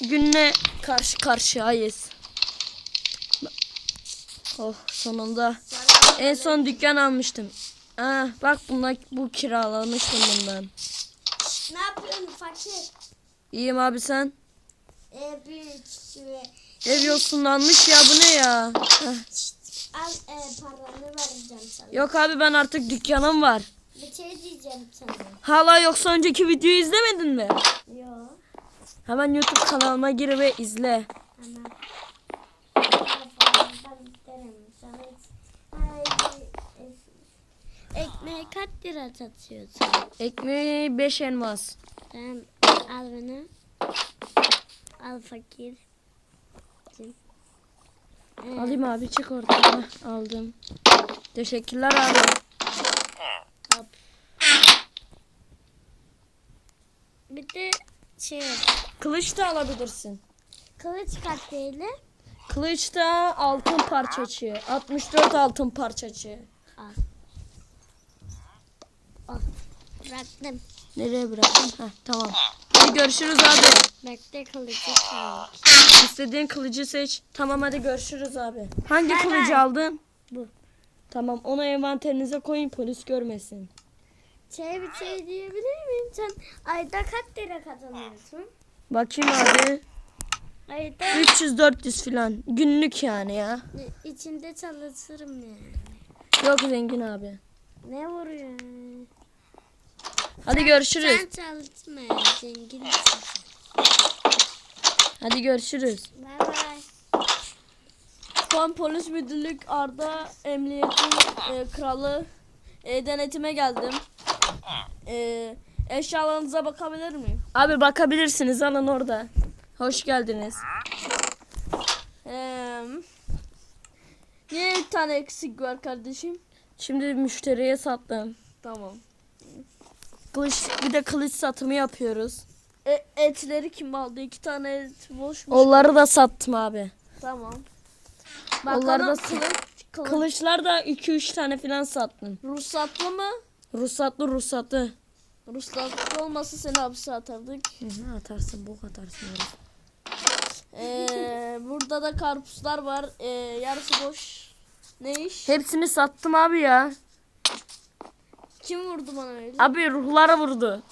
günle karşı karşıyayız. Oh sonunda. En son dükkan almıştım. Ah bak bunlar bu kiralamıştım bundan. Ne yapıyorsun fakir? İyiyim abi sen. Ee, bir. Ev yosunlanmış ya bu ne ya? Al e, paranı vereceğim sana. Yok abi ben artık dükkanım var. Bir şey diyeceğim sana. Hala yoksa önceki videoyu izlemedin mi? Yok. Hemen YouTube kanalıma gir ve izle. Ekmeği kaç lira satıyorsun? Ekmeği 5 elmas. Tamam al bunu. Al fakir. Ee, Alayım abi çık. Heh, aldım. Teşekkürler abi. Hop. Bir de şey Kılıç da alabilirsin. kılıç kaç TL? Kılıç da altın parçacığı. 64 altın parçacığı. Al. Al. Bıraktım. Nereye bıraktın? Heh, tamam. Hadi görüşürüz abi. Bekle kılıcı kaldı. İstediğin kılıcı seç. Tamam hadi görüşürüz abi. Hangi Bay kılıcı aldın? Bu. Tamam onu envanterinize koyun polis görmesin. Şey bir şey diyebilir miyim? Sen ayda kaç lira kazanıyorsun? Bakayım abi. Ayda 300-400 falan. Günlük yani ya. içinde çalışırım yani. Yok zengin abi. Ne vuruyor? Hadi görüşürüz. Sen çalışma ya zengin. Hadi görüşürüz. Bay bay. Şu polis müdürlük Arda Emniyetin e, kralı e, denetime geldim. E, eşyalarınıza bakabilir miyim? Abi bakabilirsiniz alın orada. Hoş geldiniz. Eee niye bir tane eksik var kardeşim? Şimdi müşteriye sattım. Tamam. Kılıç, bir de kılıç satımı yapıyoruz. E, etleri kim aldı? İki tane et boş mu? Onları da sattım abi. Tamam. Onlar da kılıç, Kılıçlar da 2-3 tane falan sattım. Ruhsatlı mı? Ruhsatlı ruhsatlı. Ruhsatlı olmasa seni hapse atardık. Ne atarsın bok atarsın. Ee, burada da karpuzlar var. Ee, yarısı boş. Ne iş? Hepsini sattım abi ya. Kim vurdu bana öyle? Abi ruhlara vurdu.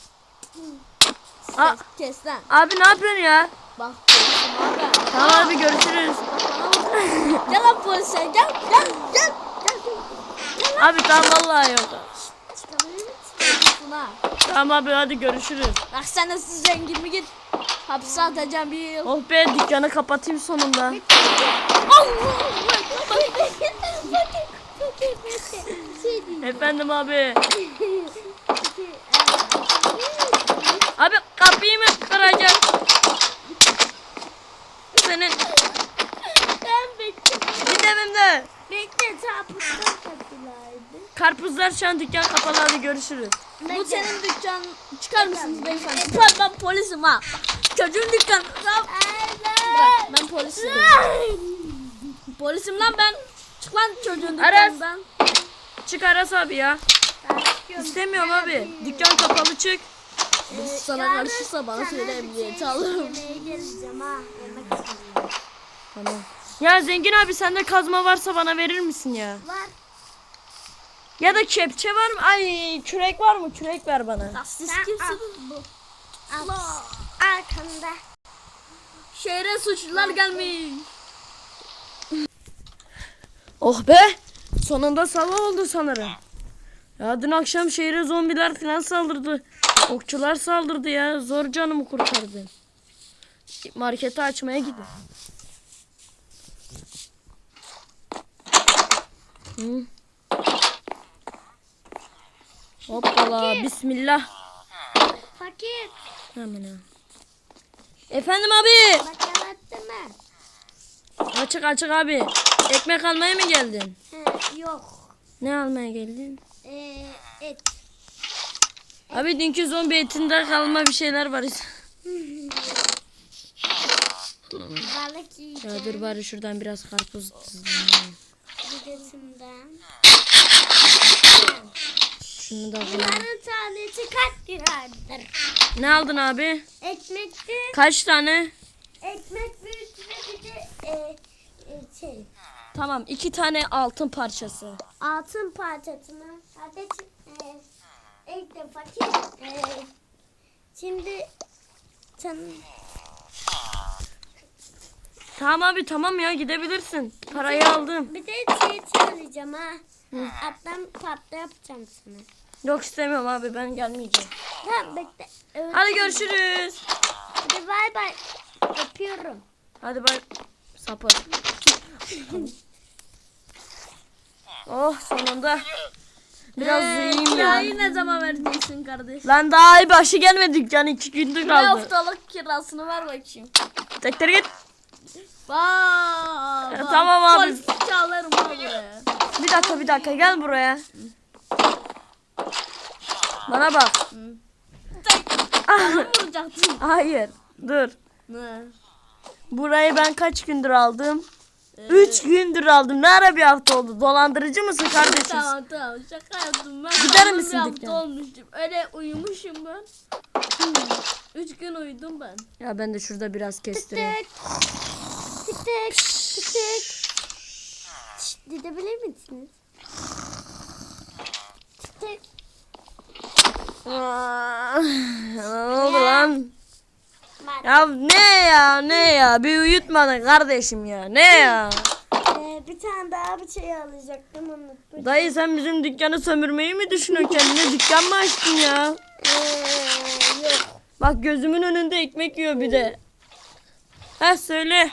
Aa, Kes lan. abi ne yapıyorsun ya? Bak polisim abi. Tamam abi görüşürüz. Gel lan polise gel gel gel. Gel. Abi tamam vallahi yok. Ha. Tamam abi hadi görüşürüz. Bak sen nasıl zengin mi git. Hapse atacağım bir yıl. Oh be dükkanı kapatayım sonunda. Efendim abi. Abi kapıyı mı kıracak? Senin Ben bekle. git evimde. Bekle çarpıttım kapılardı. Karpuzlar şu an dükkan kapalı hadi görüşürüz. Bu senin dükkan. Çıkar mısınız beyefendi? Ben, ben polisim ha. Çocuğun dükkanı. Bırak ben polisim. polisim lan ben. Çık lan çocuğun Aras. dükkanından. Çık Aras abi ya. İstemiyorum abi. Dükkan kapalı çık. Ee, sana karşıysa bana söyle alırım. Yemek istiyorum. Tamam. Ya zengin abi sende kazma varsa bana verir misin ya? Var. Ya da kepçe var mı? Ay kürek var mı? Kürek ver bana. Siz kimsiniz bu? Allah. Arkanda. Şehre suçlular gelmiş. Oh be! Sonunda sabah oldu sanırım. Ya dün akşam şehre zombiler falan saldırdı. Okçular saldırdı ya. Zor canımı kurtardı. Marketi açmaya gidin. Hı. Hoppala bismillah. Fakir. Hemen ha. Efendim abi. Mı? Açık açık abi. Ekmek almaya mı geldin? He, yok. Ne almaya geldin? Ee, et. Abi dünkü zombi etinde kalma bir şeyler var. Balık yiyeceğim. Ya dur bari şuradan biraz karpuz Midesinden. Şunu da alayım. Bunların tanesi kaç liradır? Ne aldın abi? Ekmekte Kaç tane? ekmek büyütme bir de e, e, şey Tamam iki tane altın parçası. altın parçasını hadi e, ilk de fakir e, şimdi sen Tamam abi tamam ya gidebilirsin. Parayı aldım. bir de şey söyleyeceğim ha. Atlan patla yapacağım sana. Yok istemiyorum abi ben gelmeyeceğim. Tamam bekle. Evet. Hadi görüşürüz. Hadi bay bay. Öpüyorum. Hadi bay. Sapır. oh sonunda. Biraz uyuyayım ya. Kirayı ne zaman vereceksin kardeş? Lan daha ay başı gelmedi dükkan iki gündür Bir kaldı. haftalık kirasını ver bakayım. Tekrar git. Vaa, tamam abi. Polis ha buraya. Bir dakika bir dakika gel buraya. Bana bak. Bana mı vuracaktın? Hayır. Dur. Ne? Burayı ben kaç gündür aldım? Üç gündür aldım. Ne ara bir hafta oldu? Dolandırıcı mısın kardeşim? Tamam tamam şaka yaptım ben. Gider misin bir hafta olmuştum. Öyle uyumuşum ben. Hmm, Üç gün uyudum ben. Ya ben de şurada biraz kestireyim. Tık tık tık tık. Şşt, gidebilir misiniz? Tık tık. Aa, ne oldu lan? Ya ne ya ne ya bir uyutmadın kardeşim ya ne ya? e, bir tane daha bir şey alacaktım unuttum. Dayı sen bizim dükkanı sömürmeyi mi düşünüyorsun kendine dükkan mı açtın ya? Ee, yok. Bak gözümün önünde ekmek yiyor bir de. Ha söyle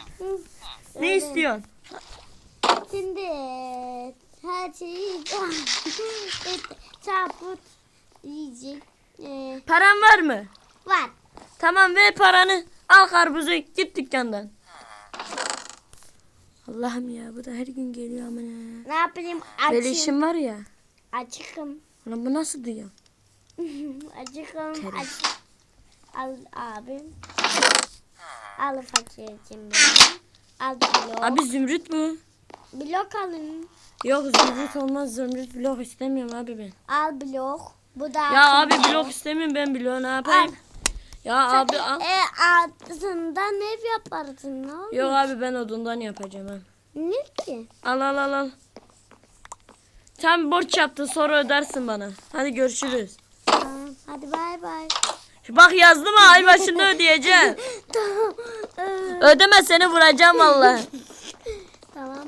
ne istiyorsun? Şimdi her şeyi çarpıt yiyecek e, Paran var mı? var. Tamam ver paranı. Al karpuzu git dükkandan. Allah'ım ya bu da her gün geliyor ama ne. Ne yapayım? Böyle Açım. işim var ya. Açıkım. Lan bu nasıl duyuyor? Acıkım. Kerim. Aç. Al abim. Al fakir için benim. Al blok. Abi zümrüt mü? Blok alın. Yok zümrüt olmaz zümrüt blok istemiyorum abi ben. Al blok. Bu da Ya abi blok istemiyorum ben bloğu ne yapayım? Ya abi al. E altından ev yaparsın ne olur? Yok abi ben odundan yapacağım ha. Ne ki? Al al al al. Sen borç yaptın sonra ödersin bana. Hadi görüşürüz. Tamam. Hadi bay bay. Bak yazdım ha ay başında ödeyeceğim. Tamam. Ödeme seni vuracağım vallahi. tamam.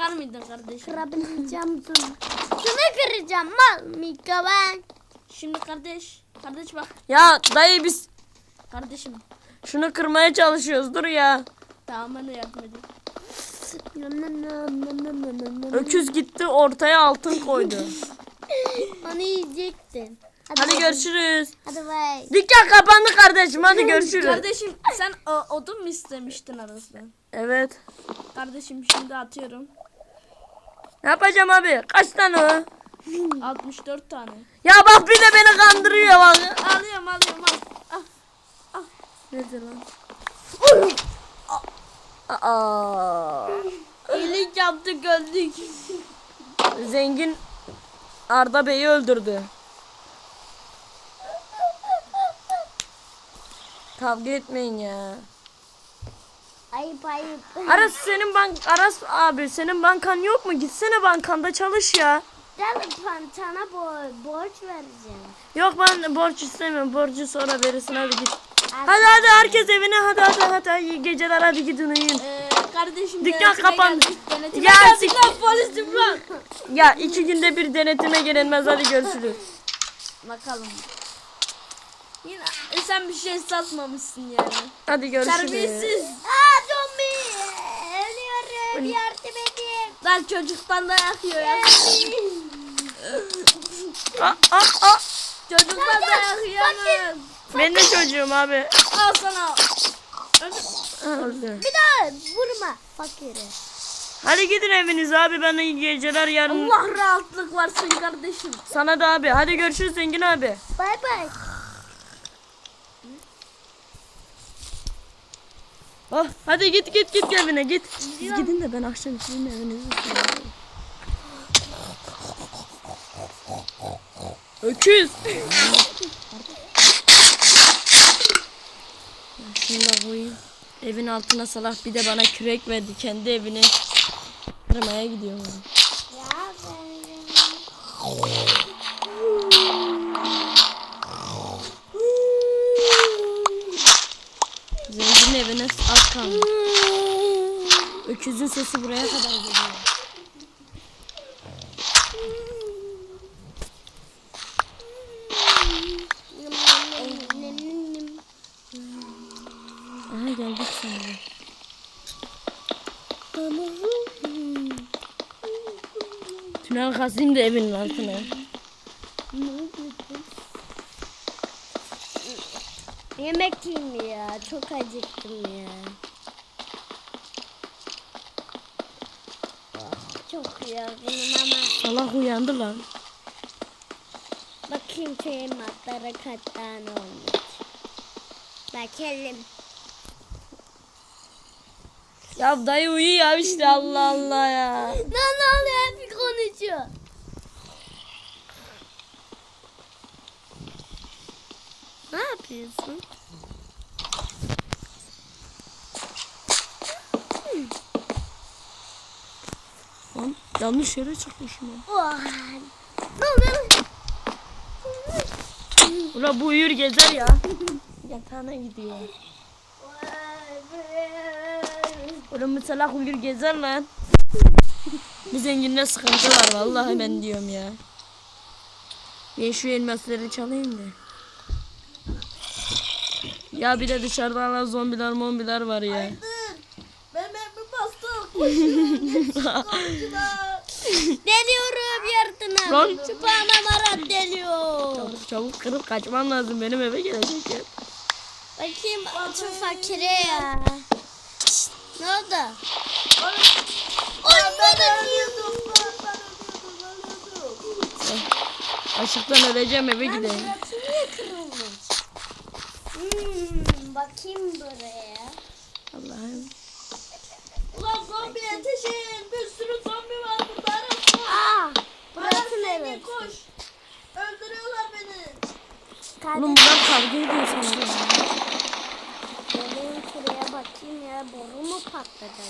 Çıkar mıydın kardeşim? Kırabileceğim şunu. Şunu kıracağım mal Mika ben. Şimdi kardeş. Kardeş bak. Ya dayı biz Kardeşim. şunu kırmaya çalışıyoruz dur ya. Tamam de yardım. Öküz gitti ortaya altın koydu. Onu yiyecektin. Hadi görüşürüz. Hadi bay. Dükkan kapandı kardeşim hadi görüşürüz. Kardeşim sen o, odun mu istemiştin arasından? Evet. Kardeşim şimdi atıyorum. Ne yapacağım abi? Kaç tane o? 64 tane. Ya bak bir de beni kandırıyor bak. Alıyorum alıyorum al. Al. Nerede lan? Aa, İyilik yaptık öldük. zengin Arda Bey'i öldürdü. Kavga etmeyin ya. Ayıp ayıp. Aras senin bank Aras abi senin bankan yok mu? Gitsene bankanda çalış ya. Gel ben sana bo- borç vereceğim. Yok ben borç istemiyorum. Borcu sonra verirsin hadi git. Al Hadi hadi herkes evine hadi hadi hadi iyi geceler hadi gidin uyuyun. Ee, kardeşim Dükkan denetime kapandı. geldik. Denetime Ya geldik sik- lan polisim lan. Ya iki günde bir denetime gelinmez hadi görüşürüz. Bakalım. Yine e, sen bir şey satmamışsın yani. Hadi görüşürüz. Terbiyesiz. Aa. Yardım edin. Lan çocuktan dayak yiyor ya. Aa, aa, aa. Çocuktan dayak yiyemez. Ben de çocuğum abi. Al sana. Bir daha vurma fakiri. Hadi gidin evinize abi ben iyi geceler yarın. Allah rahatlık versin kardeşim. Sana da abi. Hadi görüşürüz zengin abi. Bay bay. Oh, hadi git git git evine git. Siz gidin de ben akşam sizin evinize sığınırım. Öküz. Şunu da koyayım. Evin altına Salah bir de bana kürek verdi. Kendi evini kırmaya gidiyorum. Ya ben... kaldı. Öküzün sesi buraya kadar geliyor. Aha geldik sonra. Tünel kazayım da evinin altına. Yemek yiyeyim ya. Çok acıktım ya. Oh, Çok yorgunum ama Allah uyandı lan. bakayım tematlara kaç tane olmuş. Bakalım. Ya dayı uyuyor işte Allah Allah ya. Ne oluyor hep konuşuyor. Ne yapıyorsun? Lan yanlış yere çıkmışım? Ula bu uyur gezer ya. Yatağına gidiyor. Ula mesela uyur gezer lan. Bu zenginde sıkıntı var vallahi ben diyorum ya. Ben şu elmasları çalayım da. Ya bir de dışarıda hala zombiler mombiler var ya. Ben ben bastım. Deliyorum yırtına. Lan. Çupağına marat deliyor. Çabuk çabuk kırıp kaçmam lazım benim eve gelecek ya. Bakayım şu fakire ya. Şşt, ne oldu? Ay bana diyordum. Açlıktan öleceğim eve gideyim. Suratı niye kırılmış? Hmm, bakayım buraya. Allah'ım. Ulan zombi yetişin. Bir sürü zombi var burada. Aa, burası neresi? koş. Öldürüyorlar beni. Oğlum bunlar kavga ediyor sanırım. Gelin şuraya bakayım ya. Boru mu patladı?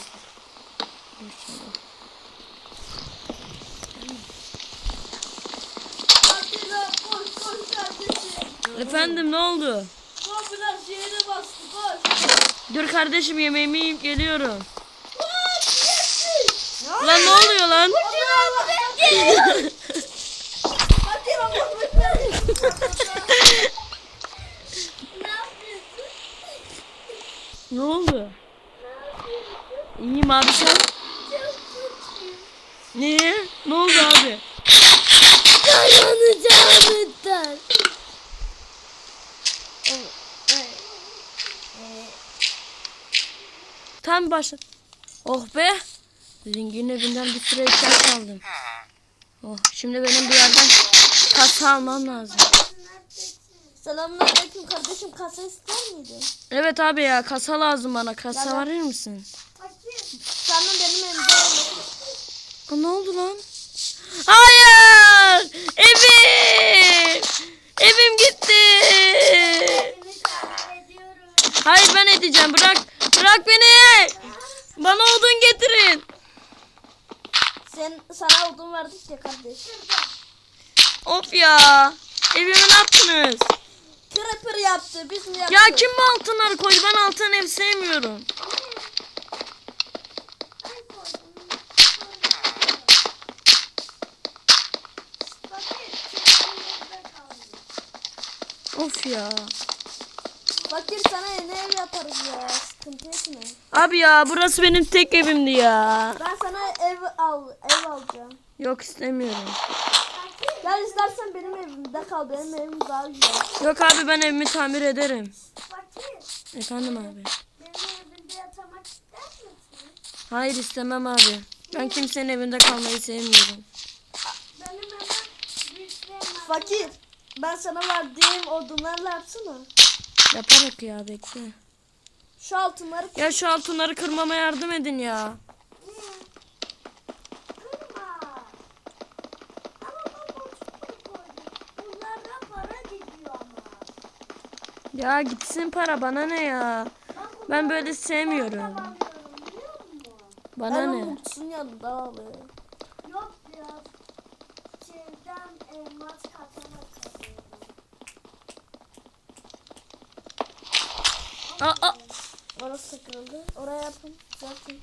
Atilla koş koş kardeşim. Efendim ne oldu? Zombiler şehre bastı koş. Dur kardeşim yemeğimi yiyip geliyorum. Yetişin. Lan ne oluyor lan? Ne yapıyorsun? ne oldu? İyiyim abi sen? Niye? Ne oldu abi? Tam başla. Oh be. Zenginin evinden bir sürü eşya çaldım. Oh şimdi benim bir yerden kasa almam lazım. Selamünaleyküm kardeşim kasa ister miydin? Evet abi ya kasa lazım bana. Kasa verir misin? Sen de benim evimde. Aa, ne oldu lan? Hayır! Evim! Evim gitti! Hayır ben edeceğim. Bırak. Bırak beni. Bana odun getirin. Sen sana odun verdik ya kardeş. Of ya. Evimi ne yaptınız? Creeper yaptı. Biz mi yaptık? Ya kim bu altınları koydu? Ben altın ev sevmiyorum. Of ya. Fakir sana yeni ev yaparız ya. Sıkıntı etme. Abi ya burası benim tek evimdi ya. Ben sana ev al ev alacağım. Yok istemiyorum. Gel istersen benim evimde kal. Benim evim daha güzel. Yok abi ben evimi tamir ederim. Fakir, Efendim abi. benim evimde yatamak ister misin? Hayır istemem abi. Ben kimsenin evinde kalmayı sevmiyorum. Benim evim büyüklerim var. Fakir. Ben sana verdiğim odunlarla yapsana. Yaparak ya bekle. Şu altınları Ya şu altınları kırmama yardım edin ya. Ben. Ya gitsin para bana ne ya. Ben böyle sevmiyorum. Bana Ben ne? kutusunun yanında abi. Yok biraz şeyden elmas Aa, aa. Orası kırıldı. Oraya yapın. Zaten.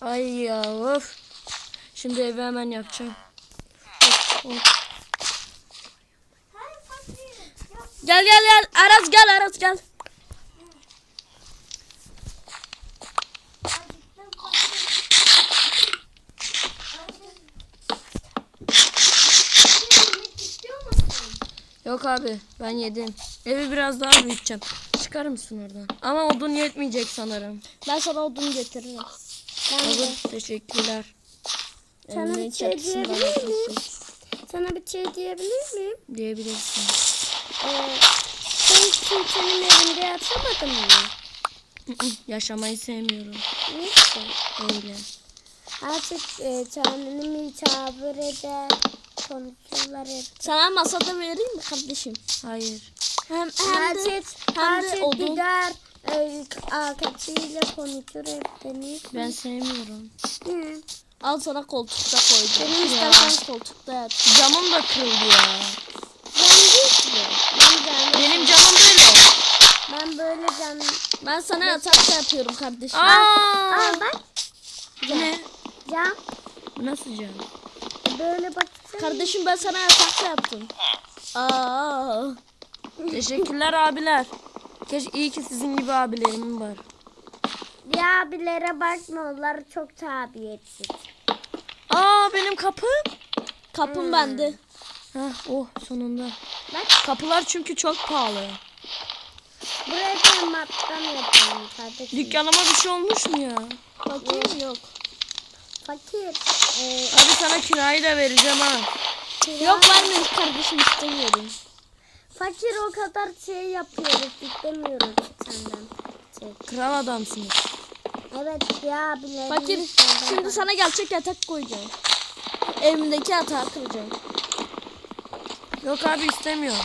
Ay ya of. Şimdi evi hemen yapacağım. Of, of. Gel gel gel. Aras gel Aras gel. acıktım fakir. Acıktım. Yemek istiyor musun? Yok abi ben yedim. Evi biraz daha büyüteceğim. Çıkar mısın oradan? Ama odun yetmeyecek sanırım. Ben sana odun getiririm. Olur teşekkürler. Sana bir şey diyebilir miyim? Sana bir şey diyebilir miyim? Diyebilirsin. Ee, sen kimsenin evinde yatamadın mı? Yaşamayı sevmiyorum. Neyse. Öyle. Artık e, Tanrı'nın hitabı eder. Hep. Sana masada vereyim mi kardeşim? Hayır. Hem, hem de, hem de odun. gider. E, arkadaşıyla konuşur hep beni. Ben sevmiyorum. Hı. Al sana koltukta koydum. Benim İstersen koltukta yat. Camım da kırıldı ya. Ben Benim camım böyle. ben böyle can... Ben sana yatakta yapıyorum kardeşim. Aa! Aa bak Bu ne? cam. Bu nasıl cam? Böyle baksana. Kardeşim ben sana yatakta yaptım. Aa. Teşekkürler abiler. Keşke iyi ki sizin gibi abilerim var. Ya abilere bakma onlar çok tabiyetsiz. Aa benim kapım. Kapım bende. Heh, oh sonunda. Bak Kapılar çünkü çok pahalı. buraya da mattan yapalım kardeşim. Dükkanıma bir şey olmuş mu ya? Bakayım yok. Fakir. E, Abi sana kirayı da vereceğim ha. kira- Yok vermeyin kardeşim istemiyorum. Fakir o kadar şey yapıyoruz. istemiyoruz senden. Şey. Kral adamsınız. Evet ya abilerim. Fakir şimdi sana gerçek yatak koyacağım. Evimdeki yatağı kıracağım. Yok abi istemiyorum.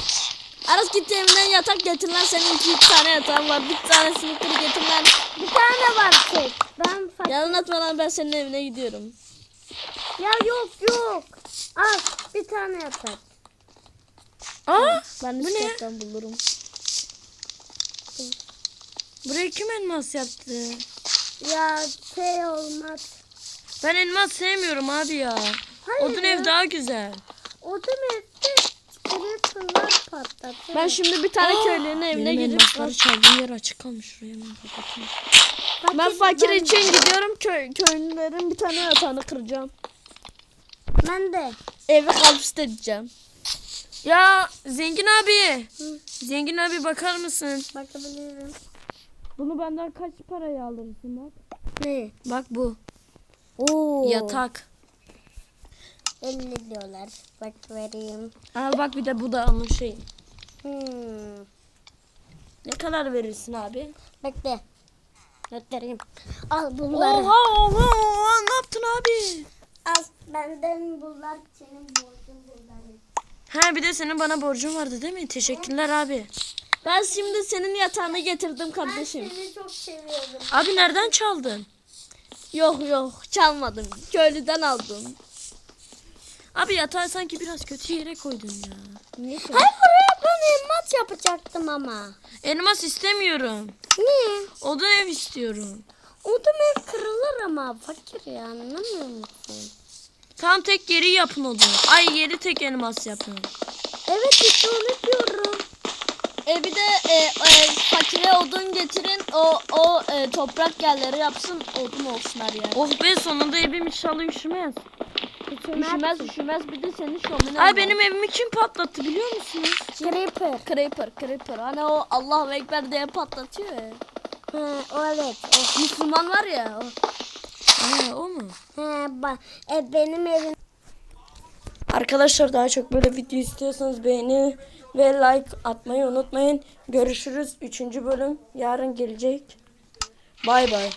Aras git evinden yatak getir lan senin iki üç tane yatağın var. Bir tanesini kır getir lan. Bir tane var tek. Ben fakir. Yalan atma lan ben senin evine gidiyorum. Ya yok yok. Al bir tane yatak. Aa Ben de Bu ne? bulurum. buraya kim elmas yaptı? Ya şey olmaz. Ben elmas sevmiyorum abi ya. Hayır Odun ya. ev daha güzel. Odun evde patlatır. Ben şimdi bir tane köylünün evine Benim gidip elmasları çaldığım yer açık kalmış. Şuraya hemen kapatayım. ben fakir için gidiyorum köy köylülerin bir tane yatağını kıracağım. Ben de. Evi kalpüst edeceğim. Ya zengin abi. Hı. Zengin abi bakar mısın? Bakabilirim. Bunu benden kaç paraya alırsın bak? Ne? Bak bu. Oo. Yatak. 50 dolar. Bak vereyim. Al bak bir de bu da onun şey. Hmm. Ne kadar verirsin abi? Bekle. Göstereyim. Al bunları. Oha oha oha ne yaptın abi? Al benden bunlar senin borcun bunları. Ha bir de senin bana borcun vardı değil mi? Teşekkürler abi. Ben şimdi senin yatağını getirdim kardeşim. Seni çok seviyorum. Abi nereden çaldın? Yok yok çalmadım. Köylüden aldım. Abi yatağı sanki biraz kötü yere koydun ya. Niye Hayır oraya ben elmas yapacaktım ama. Elmas istemiyorum. Niye? Odun ev istiyorum. Odun ev kırılır ama fakir ya anlamıyor musun? Tam tek yeri yapın odun. Ay yeri tek elmas yapın. Evet işte onu diyorum. E bir de e, e, fakire odun getirin. O o e, toprak yerleri yapsın. Odun olsunlar yani. Oh be sonunda evim inşallah üşümez. Üşümez üşümez bir de senin şöminen Ay benim evimi kim patlattı biliyor musunuz? Creeper. Creeper Creeper. Hani o Allahu Ekber diye patlatıyor ya. Ha, o evet. O. Müslüman var ya. O. Ha o mu? Ha, ba, e, benim evim. Arkadaşlar daha çok böyle video istiyorsanız beğeni ve like atmayı unutmayın. Görüşürüz. Üçüncü bölüm yarın gelecek. Bay bay.